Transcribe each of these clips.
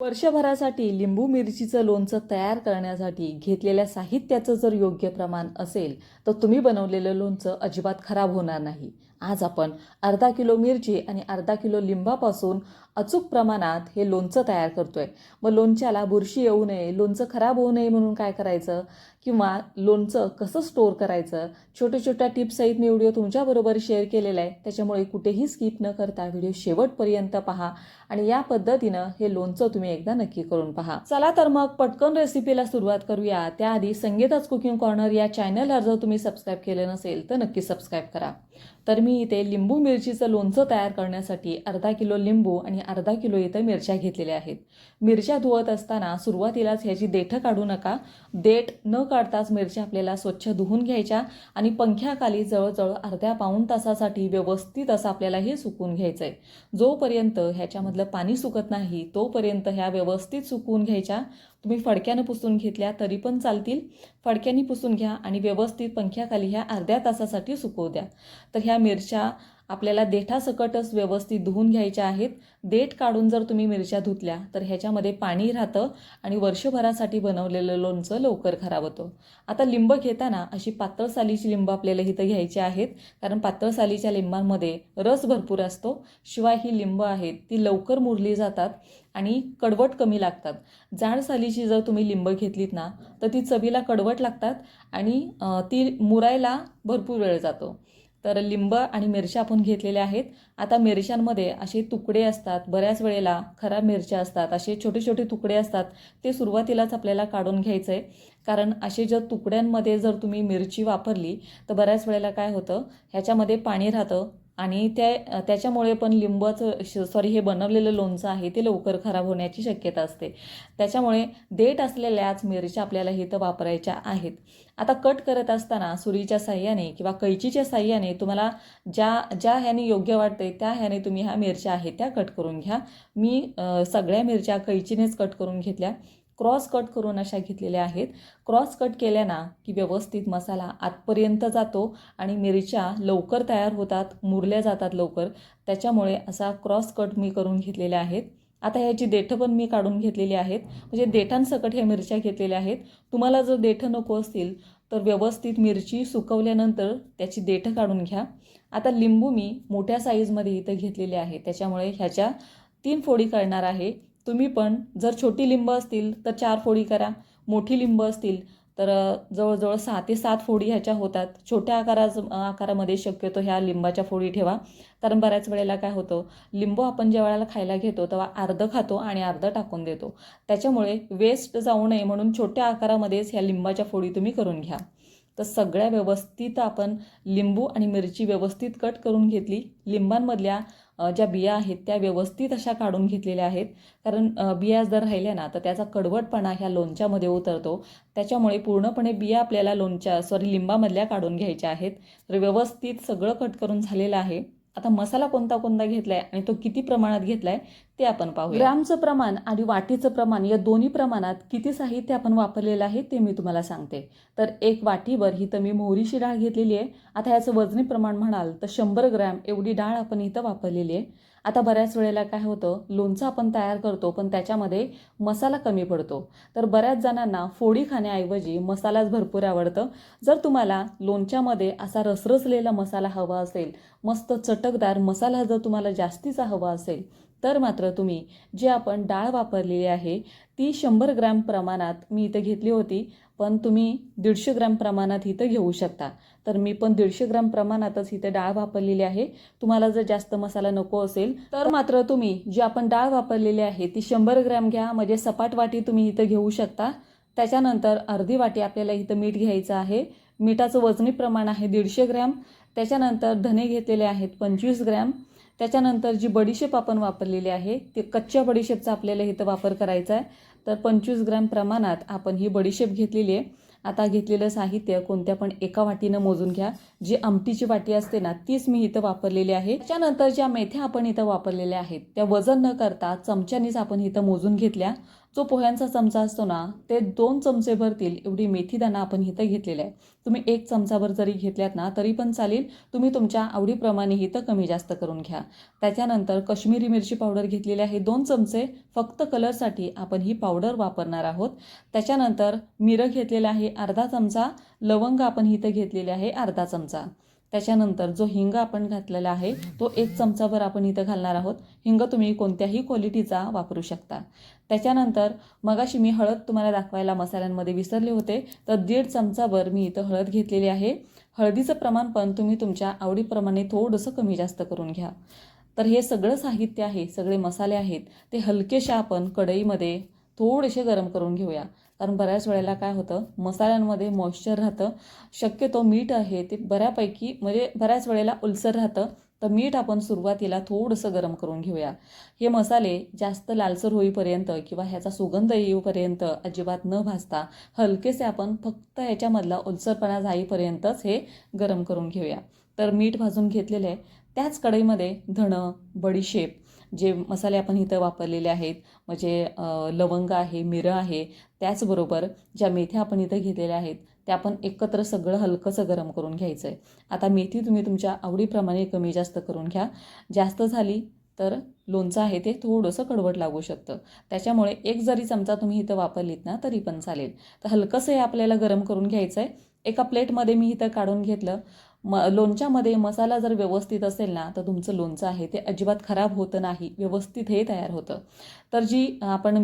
वर्षभरासाठी लिंबू मिरचीचं लोणचं तयार करण्यासाठी घेतलेल्या साहित्याचं जर योग्य प्रमाण असेल तर तुम्ही बनवलेलं लोणचं अजिबात खराब होणार नाही. आज आपण अर्धा किलो मिरची आणि अर्धा किलो लिंबापासून अचूक प्रमाणात हे लोणचं तयार करतो आहे मग लोणच्याला बुरशी येऊ नये लोणचं खराब होऊ नये म्हणून काय करायचं? किंवा लोणचं कसं स्टोअर करायचं? छोट्या छोट्या टिप्ससहित मी व्हिडिओ तुमच्याबरोबर शेअर केलेला आहे. त्याच्यामुळे कुठेही स्किप न करता व्हिडिओ शेवटपर्यंत पहा आणि या पद्धतीनं हे लोणचं तुम्ही एकदा नक्की करून पहा. चला तर मग पटकन रेसिपीला सुरुवात करूया. त्याआधी संगीताच कुकिंग कॉर्नर या चॅनलला जर तुम्ही सबस्क्राईब केलं नसेल तर नक्की सबस्क्राईब करा. तर मी इथे लिंबू मिरचीचं लोणचं तयार करण्यासाठी अर्धा किलो लिंबू आणि अर्धा किलो इथं मिरच्या घेतलेल्या आहेत. मिरच्या धुवत असताना सुरुवातीलाच ह्याची देठं काढू नका. देठ न काढताच मिरच्या आपल्याला स्वच्छ धुवून घ्यायच्या आणि पंख्याखाली जवळजवळ अर्ध्या पाऊण तासासाठी व्यवस्थित असं आपल्याला हे सुकून घ्यायचं आहे जोपर्यंत ह्याच्यामधलं पाणी सुकत नाही तोपर्यंत ह्या व्यवस्थित सुकवून घ्यायच्या. तुम्ही फडक्यानं पुसून घेतल्या तरी पण चालतील. फडक्यानी पुसून घ्या आणि व्यवस्थित पंख्याखाली ह्या अर्ध्या तासासाठी सुकवू द्या. तर ह्या मिरच्या आपल्याला देठासकटच व्यवस्थित धुवून घ्यायच्या आहेत. देठ काढून जर तुम्ही मिरच्या धुतल्या तर ह्याच्यामध्ये पाणी राहतं आणि वर्षभरासाठी बनवलेलं लोणचं लवकर खराब होतं. आता लिंब घेताना अशी पातळ सालीची लिंब आपल्याला इथं घ्यायची आहेत कारण पातळ सालीच्या लिंबांमध्ये रस भरपूर असतो. शिवाय ही लिंब आहेत ती लवकर मुरली जातात आणि कडवट कमी लागतात. जाड सालीची जर तुम्ही लिंब घेतलीत ना तर ती चवीला कडवट लागतात आणि ती मुरायला भरपूर वेळ जातो. तर लिंब आणि मिरच्या आपण घेतलेल्या आहेत. आता मिरच्यांमध्ये असे तुकडे असतात. बऱ्याच वेळेला खराब मिरच्या असतात. असे छोटे छोटे तुकडे असतात. ते सुरुवातीलाच आपल्याला काढून घ्यायचं आहे कारण असे जर तुकड्यांमध्ये जर तुम्ही मिरची वापरली तर बऱ्याच वेळेला काय होतं? ह्याच्यामध्ये पाणी राहतं. आणि त्या त्याच्यामुळे पण लिंबाचं सॉरी हे बनवलेलं लोणचं आहे ते लवकर खराब होण्याची शक्यता असते. त्याच्यामुळे देठ असलेल्याच मिरच्या आपल्याला इथं वापरायच्या आहेत. आता कट करत असताना सुरीच्या साह्याने किंवा कैचीच्या साह्याने तुम्हाला ज्या ज्या ह्याने योग्य वाटते त्या ह्याने तुम्ही ह्या मिरच्या आहेत त्या कट करून घ्या. मी सगळ्या मिरच्या कैचीनेच कट करून घेतल्या. क्रॉस कट करून अशा घेतलेल्या आहेत. क्रॉस कट केल्या ना की व्यवस्थित मसाला आतपर्यंत जातो आणि मिरच्या लवकर तयार होतात मुरल्या जातात लवकर. त्याच्यामुळे असा क्रॉस कट मी करून घेतलेल्या आहेत. आता ह्याची देठं पण मी काढून घेतलेली आहेत. म्हणजे देठांसकट ह्या मिरच्या घेतलेल्या आहेत. तुम्हाला जर देठं नको असतील तर व्यवस्थित मिरची सुकवल्यानंतर त्याची देठं काढून घ्या. आता लिंबू मी मोठ्या साईजमध्ये इथं घेतलेले आहे. त्याच्यामुळे ह्याच्या तीन फोडी करणार आहे. तुम्ही पण जर छोटी लिंब असतील तर चार फोडी करा मोठी लिंब असतील तर जवळजवळ सहा ते सात फोडी ह्याच्या होतात. छोट्या आकारा आकारामध्ये शक्यतो ह्या लिंबाच्या फोडी ठेवा. कारण बऱ्याच वेळेला काय होतं लिंबू आपण ज्या वेळेला खायला घेतो तेव्हा अर्धं खातो आणि अर्धं टाकून देतो. त्याच्यामुळे वेस्ट जाऊ नये म्हणून छोट्या आकारामध्येच ह्या लिंबाच्या फोडी तुम्ही करून घ्या. तर सगळ्या व्यवस्थित आपण लिंबू आणि मिरची व्यवस्थित कट करून घेतली. लिंबांमधल्या ज्या बिया आहेत त्या व्यवस्थित अशा काढून घेतलेल्या आहेत. कारण बिया जर राहिल्या ना तर त्याचा कडवटपणा ह्या लोणच्यामध्ये उतरतो. त्याच्यामुळे पूर्णपणे बिया आपल्याला लोणच्या सॉरी लिंबामधल्या काढून घ्यायच्या आहेत. तर व्यवस्थित सगळं कट करून झालेलं आहे. आता मसाला कोणता कोणता घेतलाय आणि तो किती प्रमाणात घेतलाय ते आपण पाहू ग्रामचं प्रमाण आणि वाटीचं प्रमाण या दोन्ही प्रमाणात किती साहित्य आपण वापरलेलं आहे ते मी तुम्हाला सांगते. तर एक वाटीभर ही तर मी मोहरीची डाळ घेतलेली आहे. आता ह्याचं वजनी प्रमाण म्हणाल तर शंभर ग्रॅम एवढी डाळ आपण इथं वापरलेली आहे. आता बऱ्याच वेळेला काय होतं लोणचं आपण तयार करतो पण त्याच्यामध्ये मसाला कमी पडतो. तर बऱ्याच जणांना फोडी खाण्याऐवजी मसालाच भरपूर आवडतं. जर तुम्हाला लोणच्यामध्ये असा रसरसलेला मसाला हवा असेल मस्त चटकदार मसाला जर तुम्हाला जास्तीचा हवा असेल तर मात्र तुम्ही जे आपण डाळ वापरलेली आहे ती शंभर ग्रॅम प्रमाणात मी इथं घेतली होती पण तुम्ही दीडशे ग्रॅम प्रमाणात इथं घेऊ शकता. तर मी पण दीडशे ग्रॅम प्रमाणातच इथे डाळ वापरलेली आहे. तुम्हाला जर जास्त मसाला नको असेल तर मात्र तुम्ही जी आपण डाळ वापरलेली आहे ती शंभर ग्रॅम घ्या. म्हणजे सपाट वाटी तुम्ही इथं घेऊ शकता. त्याच्यानंतर अर्धी वाटी आपल्याला इथं मीठ घ्यायचं आहे. मिठाचं वजनी प्रमाण आहे दीडशे ग्रॅम. त्याच्यानंतर धने घेतलेले आहेत पंचवीस ग्रॅम. त्याच्यानंतर जी बडीशेप आपण वापरलेली आहे ते कच्च्या बडीशेपचा आपल्याला इथं वापर करायचा आहे. तर पंचवीस ग्रॅम प्रमाणात आपण ही बडीशेप घेतलेली आहे. आता घेतलेलं साहित्य कोणत्या पण एका वाटीनं मोजून घ्या. जी आमटीची वाटी असते ना तीच मी इथं वापरलेली आहे. त्याच्यानंतर ज्या मेथ्या आपण इथं वापरलेल्या आहेत त्या वजन न करता चमच्यानीच आपण इथं मोजून घेतल्या. जो पोह्यांचा चमचा असतो ना ते दोन चमचे भरतील एवढी मेथी दाणा आपण इथं घेतलेला आहे. तुम्ही एक चमचाभर जरी घेतल्यात ना तरी पण चालेल तुम्ही तुमच्या आवडीप्रमाणे इथं कमी जास्त करून घ्या. त्याच्यानंतर कश्मीरी मिरची पावडर घेतलेली आहे. दोन चमचे फक्त कलरसाठी आपण ही पावडर वापरणार आहोत. त्याच्यानंतर मिरं घेतलेलं आहे अर्धा चमचा. लवंग आपण इथं घेतलेले आहे अर्धा चमचा. त्याच्यानंतर जो हिंग आपण घातलेला आहे तो एक चमचाभर आपण इथं घालणार आहोत. हिंग तुम्ही कोणत्याही क्वालिटीचा वापरू शकता. त्याच्यानंतर मगाशी मी हळद तुम्हाला दाखवायला मसाल्यांमध्ये विसरले होते तर दीड चमचाभर मी इथं हळद घेतलेली आहे. हळदीचं प्रमाण पण तुम्ही तुमच्या आवडीप्रमाणे थोडंसं कमी जास्त करून घ्या. तर हे सगळं साहित्य आहे सगळे मसाले आहेत ते हलकेशा आपण कढईमध्ये थोडेसे गरम करून घेऊया. कारण बऱ्याच वेळेला काय होतं मसाल्यांमध्ये मॉइश्चर राहतं. शक्यतो मीठ आहे ते बऱ्यापैकी म्हणजे बऱ्याच वेळेला उलसर राहतं. तर मीठ आपण सुरुवातीला थोडंसं गरम करून घेऊया. हे मसाले जास्त लालसर होईपर्यंत किंवा ह्याचा सुगंध येईपर्यंत अजिबात न भाजता हलकेसे आपण फक्त ह्याच्यामधला ओलसरपणा जाईपर्यंतच हे गरम करून घेऊया. तर मीठ भाजून घेतलेले आहे. त्याच कढईमध्ये धणं बडीशेप जे मसाले आपण इथं वापरलेले आहेत म्हणजे लवंग आहे मिरं आहे त्याचबरोबर ज्या मेथ्या आपण इथं घेतलेल्या आहेत त्या आपण एकत्र सगळं हलकंसं गरम करून घ्यायचं आहे आता मेथी तुम्ही तुमच्या आवडीप्रमाणे कमी जास्त करून घ्या. जास्त झाली तर लोणचं आहे ते थोडंसं कडवट लागू शकतं. त्याच्यामुळे एक जरी चमचा तुम्ही इथं वापरलीत ना तरी पण चालेल. तर हलकंसं हे आपल्याला गरम करून घ्यायचं आहे एका प्लेटमध्ये मी इथं काढून घेतलं. म लोणच्यामध्ये मसाला जर व्यवस्थित असेल ना तर तुमचं लोणचं आहे ते अजिबात खराब होतं नाही. व्यवस्थित हे तयार होतं. तर जी आपण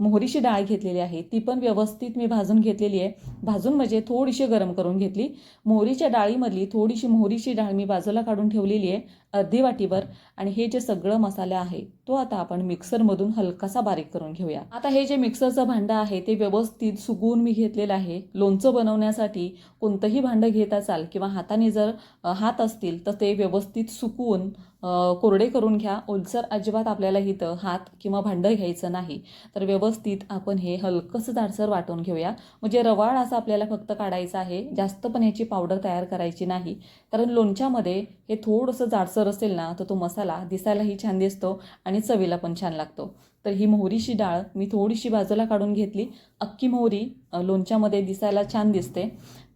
मोहरीची डाळ घेतलेली आहे ती पण व्यवस्थित मी भाजून घेतलेली आहे. भाजून म्हणजे थोडीशी गरम करून घेतली. मोहरीच्या डाळीमधली थोडीशी मोहरीची डाळ मी बाजूला काढून ठेवलेली आहे. अर्धी वाटीभर आणि हे जे सगळं मसाला आहे तो आता आपण मिक्सरमधून हलकासा बारीक करून घेऊया. आता हे जे मिक्सरचं भांडं आहे ते व्यवस्थित सुकवून मी घेतलेलं आहे. लोणचं बनवण्यासाठी कोणतंही भांडं घेत असाल किंवा हाताने जर हात असतील तर ते व्यवस्थित सुकवून कोरडे करून घ्या. ओलसर अजिबात आपल्याला इथं हात किंवा भांडं घ्यायचं नाही. तर व्यवस्थित आपण हे हलकंसं जाडसर वाटून घेऊया. म्हणजे रवाळ असं आपल्याला फक्त काढायचं आहे. जास्त पण याची पावडर तयार करायची नाही. कारण लोणच्यामध्ये हे थोडंसं जाडसर असेल ना तर तो मसाला दिसायलाही छान दिसतो आणि चवीला पण छान लागतो. तर ही मोहरीची डाळ मी थोडीशी बाजूला काढून घेतली. अख्खी मोहरी लोणच्यामध्ये दिसायला छान दिसते.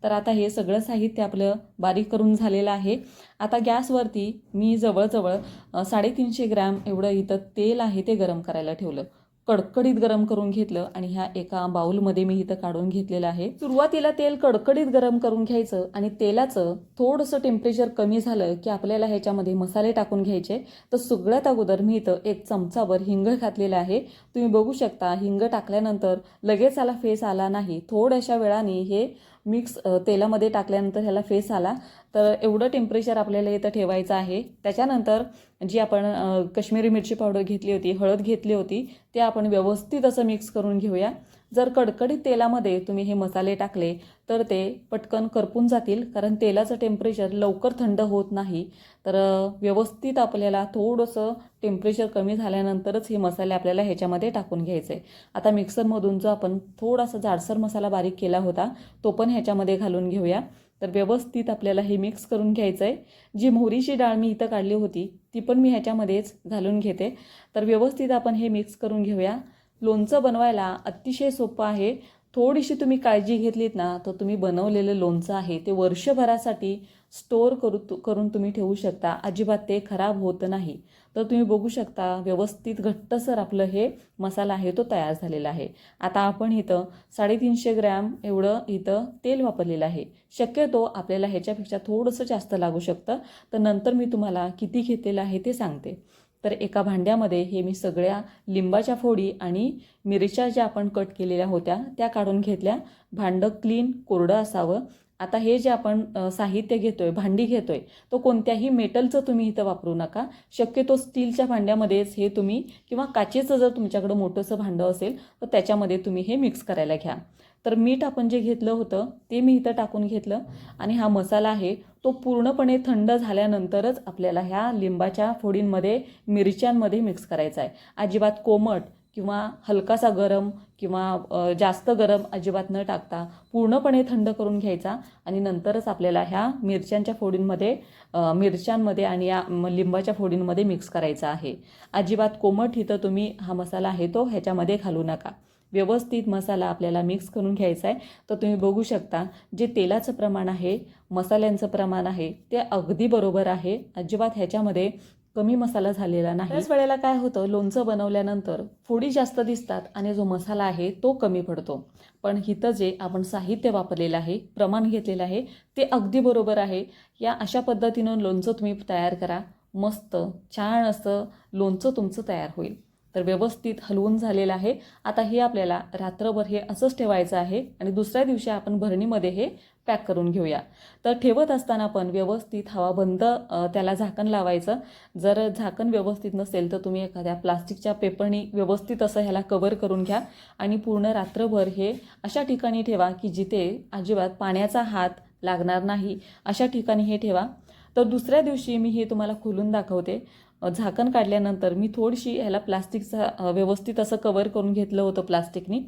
तर आता हे सगळं साहित्य आपलं बारीक करून झालेलं आहे. आता गॅसवरती मी जवळजवळ साडेतीनशे ग्रॅम एवढं इथं तेल आहे ते गरम करायला ठेवलं. कडकडीत गरम करून घेतलं आणि ह्या एका बाऊलमध्ये मी इथं काढून घेतलेलं आहे. सुरुवातीला तेल कडकडीत गरम करून घ्यायचं आणि तेलाचं थोडंसं टेम्परेचर कमी झालं की आपल्याला ह्याच्यामध्ये मसाले टाकून घ्यायचे. तर सगळ्यात अगोदर मी इथं एक चमचावर हिंग घातलेला आहे. तुम्ही बघू शकता हिंग टाकल्यानंतर लगेच आला फेस आला नाही. थोड्याशा वेळाने हे मिक्स तेलामध्ये टाकल्यानंतर ह्याला फेस आला. तर एवढं टेम्परेचर आपल्याला इथं ठेवायचं आहे. त्याच्यानंतर जी आपण अ, काश्मीरी मिरची पावडर घेतली होती हळद घेतली होती ते आपण व्यवस्थित असं मिक्स करून घेऊया. जर कडकडीत तेलामध्ये तुम्ही हे मसाले टाकले तर ते पटकन करपून जातील. कारण तेलाचं टेम्परेचर लवकर थंड होत नाही. तर व्यवस्थित आपल्याला थोडंसं टेम्परेचर कमी झाल्यानंतरच हे मसाले आपल्याला ह्याच्यामध्ये टाकून घ्यायचे. आता मिक्सरमधून जो आपण थोडासा जाडसर मसाला बारीक केला होता तो पण ह्याच्यामध्ये घालून घेऊया. तर व्यवस्थित आपल्याला हे मिक्स करून घ्यायचं आहे जी मोहरीची डाळ मी इथं काढली होती ती पण मी ह्याच्यामध्येच घालून घेते. तर व्यवस्थित आपण हे मिक्स करून घेऊया. लोणचं बनवायला अतिशय सोपं आहे. थोडीशी तुम्ही काळजी घेतलीत ना तर तुम्ही बनवलेलं लोणचं आहे ते वर्षभरासाठी स्टोअर करू करून तुम्ही ठेवू शकता. अजिबात ते खराब होत नाही. तर तुम्ही बघू शकता व्यवस्थित घट्टसर आपलं हे मसाला आहे तो तयार झालेला आहे. आता आपण इथं साडेतीनशे ग्रॅम एवढं इथं तेल वापरलेलं आहे. शक्यतो आपल्याला ह्याच्यापेक्षा थोडंसं जास्त लागू शकतं. तर नंतर मी तुम्हाला किती घेतलेलं आहे ते सांगते. तर एका भांड्यामध्ये हे मी सगळ्या लिंबाच्या फोडी आणि मिरच्या ज्या आपण कट केलेल्या होत्या त्या काढून घेतल्या. भांडं क्लीन कोरडं असावं. आता हे जे आपण साहित्य घेतोय भांडी घेतोय तो कोणत्याही मेटलचं तुम्ही इथं वापरू नका. शक्यतो स्टीलच्या भांड्यामध्येच हे तुम्ही किंवा काचेचं जर तुमच्याकडं मोठंसं भांडं असेल तर त्याच्यामध्ये तुम्ही हे मिक्स करायला घ्या. तर मीठ आपण जे घेतलं होतं ते मी इथं टाकून घेतलं. आणि हा मसाला आहे तो पूर्णपणे थंड झाल्यानंतरच आपल्याला ह्या लिंबाच्या फोडींमध्ये मिरच्यांमध्ये मिक्स करायचा आहे. अजिबात कोमट किंवा हलकासा गरम किंवा जास्त गरम अजिबात न टाकता पूर्णपणे थंड करून घ्यायचा. आणि नंतरच आपल्याला ह्या मिरच्यांच्या फोडींमध्ये मिरच्यांमध्ये आणि या लिंबाच्या फोडींमध्ये मिक्स करायचा आहे. अजिबात कोमट इथं तुम्ही हा मसाला आहे तो ह्याच्यामध्ये घालू नका. व्यवस्थित मसाला आपल्याला मिक्स करून घ्यायचा आहे. तर तुम्ही बघू शकता जे तेलाचं प्रमाण आहे मसाल्यांचं प्रमाण आहे ते अगदी बरोबर आहे. अजिबात ह्याच्यामध्ये कमी मसाला झालेला नाही. त्याच वेळेला काय होतं लोणचं बनवल्यानंतर फोडी जास्त दिसतात आणि जो मसाला आहे तो कमी पडतो. पण इथं जे आपण साहित्य वापरलेलं आहे प्रमाण घेतलेलं आहे ते अगदी बरोबर आहे. या अशा पद्धतीनं लोणचं तुम्ही तयार करा. मस्त छान असं लोणचं तुमचं तयार होईल. तर व्यवस्थित हलवून झालेलं आहे. आता हे आपल्याला रात्रभर हे असंच ठेवायचं आहे आणि दुसऱ्या दिवशी आपण भरणीमध्ये हे पॅक करून घेऊया. तर ठेवत असताना पण व्यवस्थित हवा बंद त्याला झाकण लावायचं. जर झाकण व्यवस्थित नसेल तर तुम्ही एखाद्या प्लास्टिकच्या पेपरनी व्यवस्थित असं ह्याला कवर करून घ्या आणि पूर्ण रात्रभर हे अशा ठिकाणी ठेवा की जिथे अजिबात पाण्याचा हात लागणार नाही. अशा ठिकाणी हे ठेवा. तर दुसऱ्या दिवशी मी हे तुम्हाला खोलून दाखवते. झाकण काढल्यानंतर मी थोडीशी ह्याला प्लास्टिकचा व्यवस्थित असं कवर करून घेतलं होतं प्लास्टिकनी.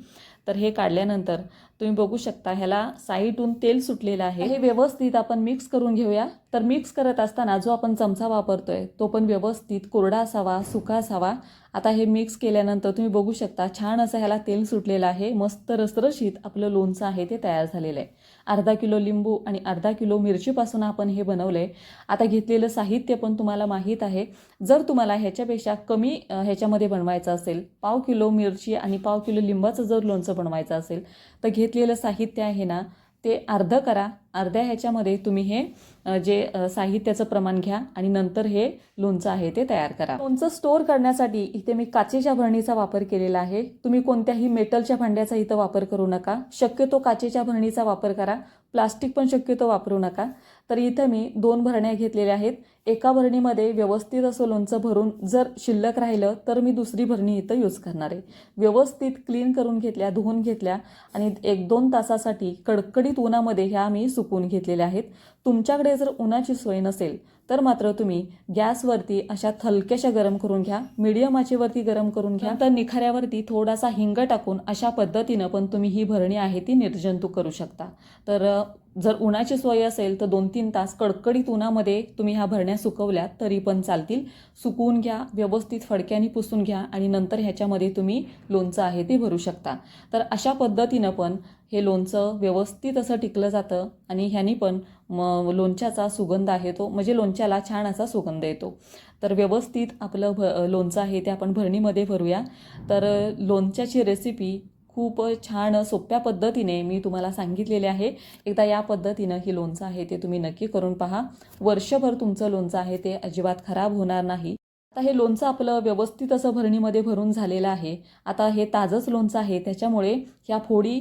तर हे काढल्यानंतर तुम्ही बघू शकता ह्याला साईडून तेल सुटलेलं आहे. हे व्यवस्थित आपण मिक्स करून घेऊया. तर मिक्स करत असताना जो आपण चमचा वापरतोय तो पण व्यवस्थित कोरडा असावा सुका असावा. आता हे मिक्स केल्यानंतर तुम्ही बघू शकता छान असं ह्याला तेल सुटलेलं आहे. मस्त रसरशीत आपलं लोणचं आहे ते तयार झालेलं आहे. अर्धा किलो लिंबू आणि अर्धा किलो मिरचीपासून आपण हे बनवलं आहे आता घेतलेलं साहित्य पण तुम्हाला माहीत आहे. जर तुम्हाला ह्याच्यापेक्षा कमी ह्याच्यामध्ये बनवायचं असेल पाव किलो मिरची आणि पाव किलो लिंबाचं जर लोणचं बनवायचं असेल तर घेतलेलं साहित्य आहे ना ते अर्धं करा. अर्ध्या ह्याच्यामध्ये तुम्ही हे जे साहित्याचं प्रमाण घ्या आणि नंतर हे लोणचं आहे ते तयार करा. लोणचं स्टोअर करण्यासाठी इथे मी काचेच्या भरणीचा वापर केलेला आहे. तुम्ही कोणत्याही मेटलच्या भांड्याचा इथं वापर करू नका. शक्यतो काचेच्या भरणीचा वापर करा. प्लास्टिक पण शक्यतो वापरू नका. तर इथं मी दोन भरण्या घेतलेल्या आहेत. एका भरणीमध्ये व्यवस्थित असं लोणचं भरून जर शिल्लक राहिलं तर मी दुसरी भरणी इथं यूज करणार आहे. व्यवस्थित क्लीन करून घेतल्या धुवून घेतल्या आणि एक दोन तासासाठी कडकडीत उन्हामध्ये ह्या मी सुकवून घेतलेल्या आहेत. तुमच्याकडे जर उन्हाची सोय नसेल तर मात्र तुम्ही गॅसवरती अशा थलक्याशा गरम करून घ्या मीडियम आचेवरती गरम करून घ्या. तर निखाऱ्यावरती थोडासा हिंग टाकून अशा पद्धतीनं पण तुम्ही ही भरणी आहे ती निर्जंतुक करू शकता. तर जर उन्हाची सोय असेल तर दोन तीन तास कडकडीत उन्हामध्ये तुम्ही ह्या भरण्या सुकवल्यात तरी पण चालतील. सुकवून घ्या व्यवस्थित फडक्याने पुसून घ्या आणि नंतर ह्याच्यामध्ये तुम्ही लोणचं आहे ते भरू शकता. तर अशा पद्धतीनं पण हे लोणचं व्यवस्थित असं टिकलं जातं आणि ह्यानी पण म लोणच्याचा सुगंध आहे तो म्हणजे लोणच्याला छान असा सुगंध येतो. तर व्यवस्थित आपलं भ लोणचं आहे ते आपण भरणीमध्ये भरूया. तर लोणच्याची रेसिपी खूप छान सोप्या पद्धतीने मी तुम्हाला सांगितलेले आहे. एकदा या पद्धतीनं ही लोणचं आहे ते तुम्ही नक्की करून पहा. वर्षभर तुमचं लोणचं आहे ते अजिबात खराब होणार नाही. आता हे लोणचं आपलं व्यवस्थित असं भरणीमध्ये भरून झालेलं आहे. आता हे ताजंच लोणचं आहे. त्याच्यामुळे ह्या फोडी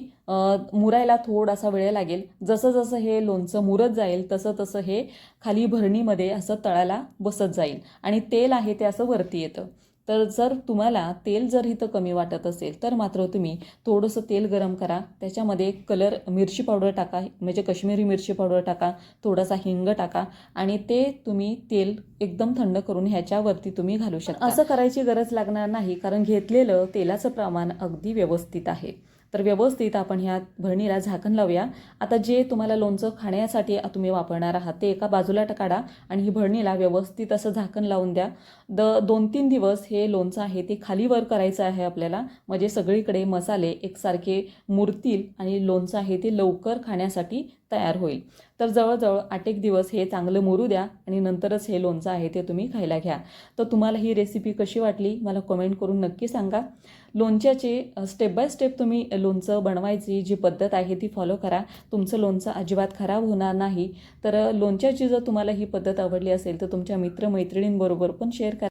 मुरायला थोडासा वेळ लागेल. जसं जसं हे लोणचं मुरत जाईल तसं तसं हे खाली भरणीमध्ये असं तळाला बसत जाईल. आणि तेल आहे ते असं वरती येतं. तर जर तुम्हाला तेल जर इथं कमी वाटत असेल तर मात्र तुम्ही थोडंसं तेल गरम करा. त्याच्यामध्ये कलर मिरची पावडर टाका म्हणजे कश्मीरी मिरची पावडर टाका थोडासा हिंग टाका आणि ते तुम्ही तेल एकदम थंड करून ह्याच्यावरती तुम्ही घालू शकता. असं करायची गरज लागणार नाही कारण घेतलेलं तेलाचं प्रमाण अगदी व्यवस्थित आहे. तर व्यवस्थित आपण ह्या भरणीला झाकण लावूया. आता जे तुम्हाला लोणचं खाण्यासाठी तुम्ही वापरणार आहात ते एका बाजूला टकाडा काढा आणि ही भरणीला व्यवस्थित असं झाकण लावून द्या. द दोन तीन दिवस हे लोणचं आहे ते खाली वर करायचं आहे आपल्याला. म्हणजे सगळीकडे मसाले एकसारखे मुरतील आणि लोणचं आहे ते लवकर खाण्यासाठी तयार होईल. तर जवळजवळ आठ एक दिवस हे चांगलं मोरू द्या आणि नंतरच हे लोणचं आहे ते तुम्ही खायला घ्या. तर तुम्हाला ही रेसिपी कशी वाटली मला कमेंट करून नक्की सांगा. लोणच्याचे स्टेप बाय स्टेप तुम्ही लोणचं बनवायची जी पद्धत आहे ती फॉलो करा. तुमचं लोणचं अजिबात खराब होणार नाही. तर लोणच्याची जर तुम्हाला ही पद्धत आवडली असेल तर तुमच्या मित्रमैत्रिणींबरोबर पण शेअर करा.